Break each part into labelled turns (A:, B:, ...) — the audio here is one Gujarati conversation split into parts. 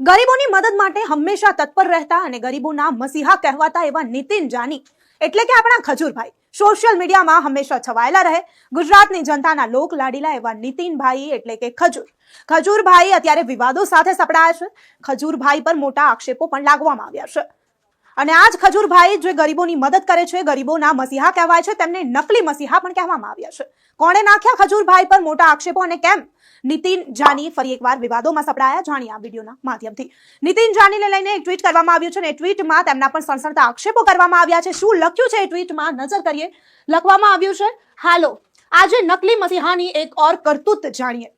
A: ગરીબોની મદદ માટે હંમેશા તત્પર રહેતા અને ગરીબોના મસીહા કહેવાતા એવા નીતિન જાની, એટલે કે આપણા ખજૂરભાઈ સોશિયલ મીડિયામાં હંમેશા છવાયેલા રહે. ગુજરાતની જનતાના લોક લાડીલા એવા નીતિનભાઈ એટલે કે ખજૂર. ખજૂરભાઈ અત્યારે વિવાદો સાથે સપડાયા છે. ખજૂરભાઈ પર મોટા આક્ષેપો પણ લાગવામાં આવ્યા છે. અને આ જ ખજૂરભાઈ જે ગરીબોની મદદ કરે છે, ગરીબોના મસીહા કહેવાય છે, તેમને નકલી મસીહા પણ કહેવામાં આવ્યા છે. કોણે નાખ્યા ખજૂરભાઈ પર મોટા આક્ષેપો અને કેમ? નીતિન જાની ફરી એકવાર વિવાદોમાં સપડાયા જાણી આ વિડીયોના માધ્યમથી. નીતિન જાનીને લઈને એક ટ્વીટ કરવામાં આવ્યું છે અને ટ્વીટમાં તેમના પણ સણસણતા આક્ષેપો કરવામાં આવ્યા છે. શું લખ્યું છે એ ટ્વીટમાં નજર કરીએ. લખવામાં આવ્યું છે, હાલો, આજે નકલી મસીહાની એક ઓર કરતૂત જાણીએ.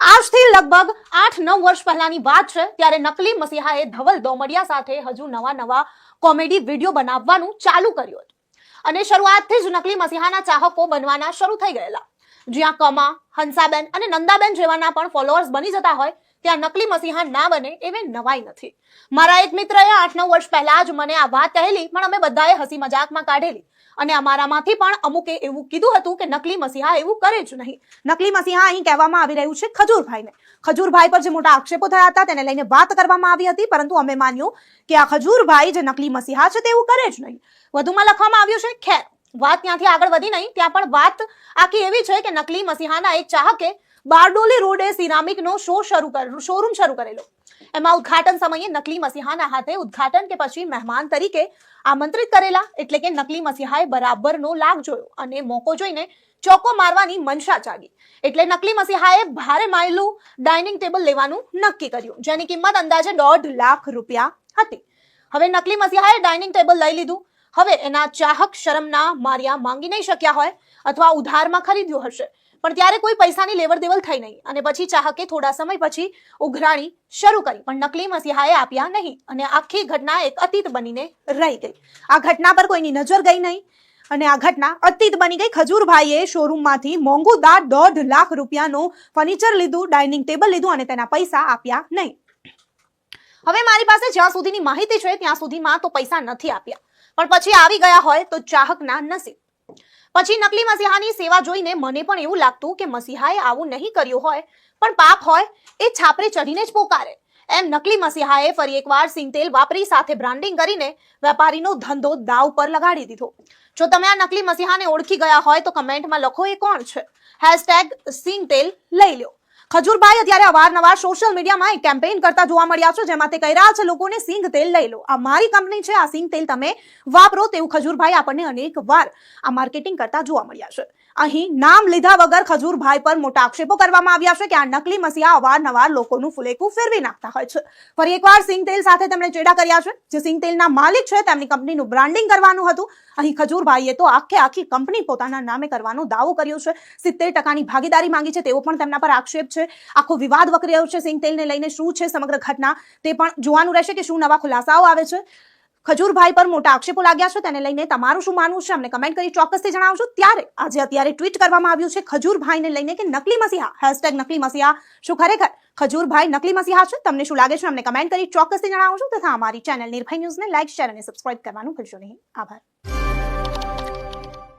A: આજથી લગભગ આઠ નવ વર્ષ પહેલાની વાત છે, ત્યારે નકલી મસીહાએ ધવલ દોમડિયા સાથે હજુ નવા નવા કોમેડી વીડિયો બનાવવાનું ચાલુ કર્યું હતું. અને શરૂઆતથી જ નકલી મસીહાના ચાહકો બનવાના શરૂ થઈ ગયેલા. જ્યાં કમા, હંસાબેન અને નંદાબેન જેવાના પણ ફોલોઅર્સ બની જતા હોય, ત્યાં નકલી મસીહા ના બને એવી નવાઈ નથી. મારા એક મિત્રએ આઠ નવ વર્ષ પહેલા જ મને આ વાત કહેલી, પણ અમે બધાએ હસી મજાકમાં કાઢેલી. અને અમારામાંથી પણ અમુકે એવું કીધું હતું કે નકલી મસીહા એવું કરે જ નહીં. નકલી મસીહા અહીં કહેવામાં આવી રહ્યું છે ખજૂરભાઈને. ખજૂરભાઈ પર જે મોટા આક્ષેપો થયા હતા તેને લઈને વાત કરવામાં આવી હતી, પરંતુ અમે માન્યું કે આ ખજૂરભાઈ જે નકલી મસીહા છે, તેવું કરે જ નહીં. વધુમાં લખવામાં આવ્યું છે, ખેર. વાત ત્યાંથી આગળ વધી નહીં, ત્યાં પણ વાત આખી એવી છે કે નકલી મસીહાના એક ચાહકે બારડોલી રોડે સિરામિકનો શો શરૂ શોરૂમ શરૂ કરેલો. એમાં ઉદ્ઘાટન સમયે નકલી મસીહાના હાથે ઉદઘાટન કે પછી મહેમાન તરીકે આમંત્રિત કરેલા, એટલે કે નકલી મસીહાએ બરાબરનો લાગ જોયો અને મોકો જોઈને ચોકો મારવાની મનસા જાગી. એટલે નકલી મસીહાએ ભારે માયલું ડાઇનિંગ ટેબલ લેવાનું નક્કી કર્યું, જેની કિંમત અંદાજે દોઢ લાખ રૂપિયા હતી. હવે નકલી મસીહાએ ડાઇનિંગ ટેબલ લઈ લીધું. હવે એના ચાહક શરમના માર્યા માંગી નહીં શક્યા હોય અથવા ઉધારમાં ખરીદ્યું હશે. પણ ત્યારે કોઈ પૈસાની લેવડ દેવડ થઈ નહીં. અને પછી ચાહકે થોડા સમય પછી ઉઘરાણી શરૂ કરી, પણ નકલી મસીહાએ આપ્યા નહીં અને આખી ઘટના એક અતીત બનીને રહી ગઈ. આ ઘટના પર કોઈની નજર ગઈ નહીં અને આ ઘટના અતીત બની ગઈ. ખજૂરભાઈએ શોરૂમમાંથી મોંઘુદાર દોઢ લાખ રૂપિયાનું ફર્નિચર લીધું, ડાઇનિંગ ટેબલ લીધું અને તેના પૈસા આપ્યા નહીં. હવે મારી પાસે જ્યાં સુધીની માહિતી છે, ત્યાં સુધીમાં તો પૈસા નથી આપ્યા. પણ પછી આવી ગયા હોય તો ચાહકના નસીબ. પછી નકલી મસીહાની સેવા જોઈને મને પણ એવું લાગતું કે મસીહાએ આવું નહીં કર્યું હોય. પણ પાપ હોય, એ છાપરે ચઢીને જ પોકારે. એમ નકલી મસીહાએ ફરી એકવાર સિંગતેલ વાપરી સાથે બ્રાન્ડિંગ કરીને વેપારીનો ધંધો દાવ પર લગાડી દીધો. જો તમે આ નકલી મસીહાને ઓળખી ગયા હોય તો કમેન્ટમાં લખો એ કોણ છે. હેશટેગ સિંગતેલ લઈ લ્યો. ખજૂરભાઈ અત્યારે અવારનવાર સોશિયલ મીડિયામાં એક કેમ્પેઇન કરતા જોવા મળ્યા છે, જેમાં તે કહી રહ્યા છે, લોકોને સિંગ તેલ લઈ લો. આ મારી કંપની છે, આ સિંગ તેલ તમે વાપરો. તેવું ખજૂરભાઈ આપણને અનેક વાર આ માર્કેટિંગ કરતા જોવા મળ્યા છે. અહીં નામ લીધા વગર ખજૂરભાઈ પર મોટા આક્ષેપો કરવામાં આવ્યા છે કે આ નકલી મસીહા અવારનવાર લોકોનું ફુલેકું ફેરવી નાખતા હોય છે. ફરી એકવાર સિંગ તેલ સાથે તેમણે ચેડા કર્યા છે, જે સિંગ તેલના માલિક છે, તેમની કંપનીનું બ્રાન્ડિંગ કરવાનું હતું. અહીં ખજૂરભાઈએ તો આખે આખી કંપની પોતાના નામે કરવાનો દાવો કર્યો છે. સિત્તેર ટકાની ભાગીદારી માંગી છે તેવો પણ તેમના પર આક્ષેપ છે. આખો વિવાદ વકરી રહ્યો છે સિંગ તેલને લઈને શું છે સમગ્ર ઘટના તે પણ જોવાનું રહેશે કે શું નવા ખુલાસાઓ આવે છે. ખજૂરભાઈ પર મોટા આક્ષેપો લાગ્યા છે, તેને લઈને તમારું શું માનવું છે? અમને કમેન્ટ કરી ચોક્કસથી જણાવજો. ત્યારે, આજે અત્યારે ટ્વીટ કરવામાં આવ્યું છે, ખજૂરભાઈને લઈને કે નકલી મસીહા? હેશટેગ નકલી મસીહા. શું ખરેખર ખજૂરભાઈ નકલી મસીહા છે? તમને શું લાગે છે? અમને કમેન્ટ કરી ચોક્કસથી જણાવજો તથા અમારી ચેનલ નિર્ભય ન્યૂઝને લાઇક શેર અને સબસ્ક્રાઇબ કરવાનું ભૂલશો નહીં. આભાર.